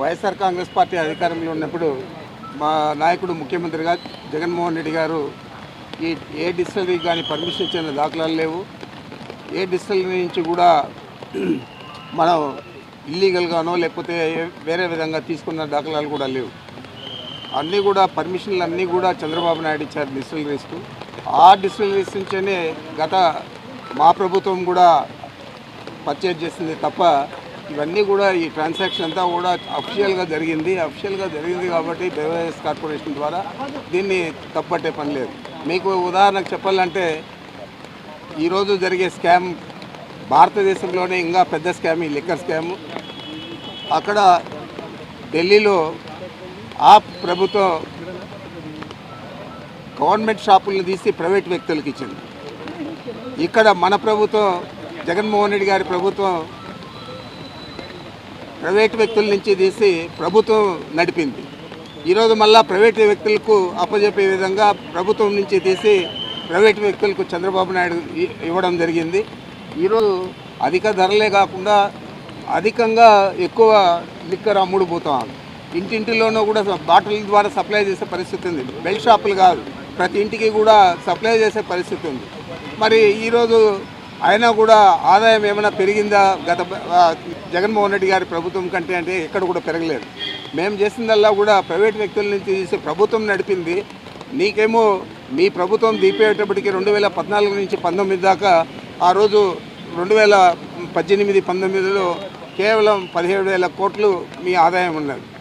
YSR Congress party అధికారంలో ఉన్నప్పుడు మా నాయకుడు ముఖ్యమంత్రిగా జగన్మోహన్ రెడ్డి గారు ఈ ఏ డిస్టిలరీకి కానీ పర్మిషన్ ఇచ్చిన దాఖలాలు లేవు. ఏ డిస్టిలరీ నుంచి కూడా మనం ఇల్లీగల్గానో లేకపోతే వేరే విధంగా తీసుకున్న దాఖలాలు కూడా లేవు. అన్నీ కూడా పర్మిషన్లు అన్నీ కూడా చంద్రబాబు నాయుడు ఇచ్చారు డిస్టిలరీస్కు ఆ డిస్టిలరీస్ నుంచే గత మా ప్రభుత్వం కూడా పర్చేజ్ చేసింది తప్ప ఇవన్నీ కూడా ఈ ట్రాన్సాక్షన్ అంతా కూడా అఫిషియల్గా జరిగింది. అఫిషియల్గా జరిగింది కాబట్టి బెవరేజెస్ కార్పొరేషన్ ద్వారా దీన్ని తప్పట్టే పని లేదు. మీకు ఉదాహరణకు చెప్పాలంటే ఈరోజు జరిగే స్కామ్ భారతదేశంలోనే ఇంకా పెద్ద స్కామ్ ఈ లిక్కర్ స్కామ్ అక్కడ ఢిల్లీలో ఆ ప్రభుత్వం గవర్నమెంట్ షాపులను తీసి ప్రైవేట్ వ్యక్తులకు ఇచ్చింది ఇక్కడ మన ప్రభుత్వం జగన్మోహన్ రెడ్డి గారి ప్రభుత్వం ప్రైవేట్ వ్యక్తుల నుంచి తీసి ప్రభుత్వం నడిపింది. ఈరోజు మళ్ళా ప్రైవేట్ వ్యక్తులకు అప్పజెప్పే విధంగా ప్రభుత్వం నుంచి తీసి ప్రైవేట్ వ్యక్తులకు చంద్రబాబు నాయుడు ఇవ్వడం జరిగింది. ఈరోజు అధిక ధరలే కాకుండా అధికంగా ఎక్కువ లిక్కర్ అమ్ముడు పోతాం. ఇంటింటిలోనూ కూడా బాటిల్ ద్వారా సప్లై చేసే పరిస్థితి ఉంది. బెల్ట్ షాపులు కాదు ప్రతి ఇంటికి కూడా సప్లై చేసే పరిస్థితి ఉంది. మరి ఈరోజు అయినా కూడా ఆదాయం ఏమైనా పెరిగిందా? గత జగన్మోహన్ రెడ్డి గారి ప్రభుత్వం కంటే అంటే ఎక్కడ కూడా పెరగలేదు. మేము చేసిందల్లా కూడా ప్రైవేట్ వ్యక్తుల నుంచి చేసి ప్రభుత్వం నడిపింది. నీకేమో మీ ప్రభుత్వం దీపేటప్పటికీ రెండు వేల పద్నాలుగు నుంచి పంతొమ్మిది దాకా ఆ రోజు రెండు వేల పద్దెనిమిది పంతొమ్మిదిలో కేవలం పదిహేడు వేల కోట్లు మీ ఆదాయం ఉన్నది.